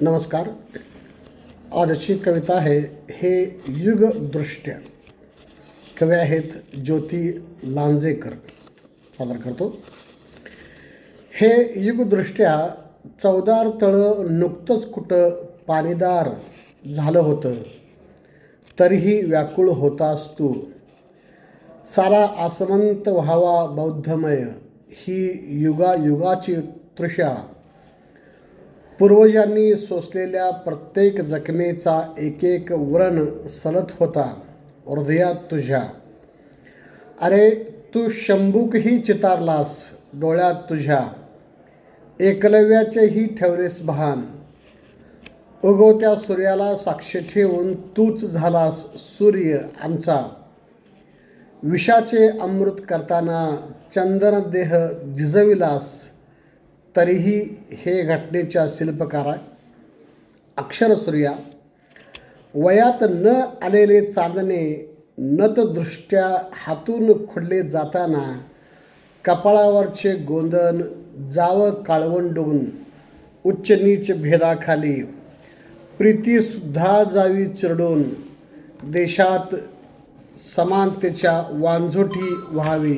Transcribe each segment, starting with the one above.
नमस्कार. आजची कविता आहे हे युगदृष्ट्या. कवी आहेत ज्योती लांजेकर. सादर करतो. हे युगदृष्ट्या चवदार तळं नुकतंच कुठं पाणीदार झालं होतं. तरीही व्याकुळ होतास तू. सारा आसमंत व्हावा बौद्धमय. ही युगायुगाची तृषा. पूर्वजांनी सोसलेल्या प्रत्येक जखमेचा एक एक व्रण सलत होता हृदयात तुझ्या. अरे तू शंभूकही चितारलास डोळ्यात तुझ्या. एकलव्याचेही ठेवलेस भान उगवत्या सूर्याला साक्ष ठेवून तूच झालास सूर्य आमचा. विषाचे अमृत करताना चंदन देह झिजविलास. तरीही हे घटनेच्या शिल्पकारा अक्षरसूर्या वयात न आलेले चांदणे नतदृष्ट्या हातून खुडले जाताना कपाळावरचे गोंधन जावं काळवंडून उच्च नीच भेदाखाली प्रीतीसुद्धा जावी चिरडून देशात समानतेच्या वांझोटी व्हावी.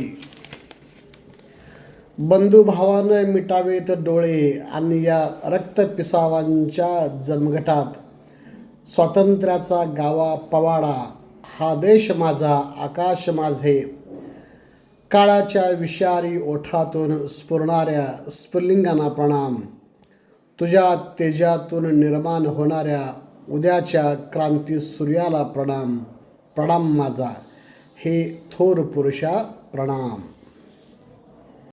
बंधुभावानं मिटावेत डोळे आणि या रक्तपिसावांच्या जमघटात स्वातंत्र्याचा गावा पवाडा. हा देश माझा आकाश माझे. काळाच्या विषारी ओठातून स्फुरणाऱ्या स्फुल्लिंगांना प्रणाम. तुझ्या तेजातून निर्माण होणाऱ्या उद्याच्या क्रांती सूर्याला प्रणाम. प्रणाम माझा. हे थोर पुरुषा प्रणाम.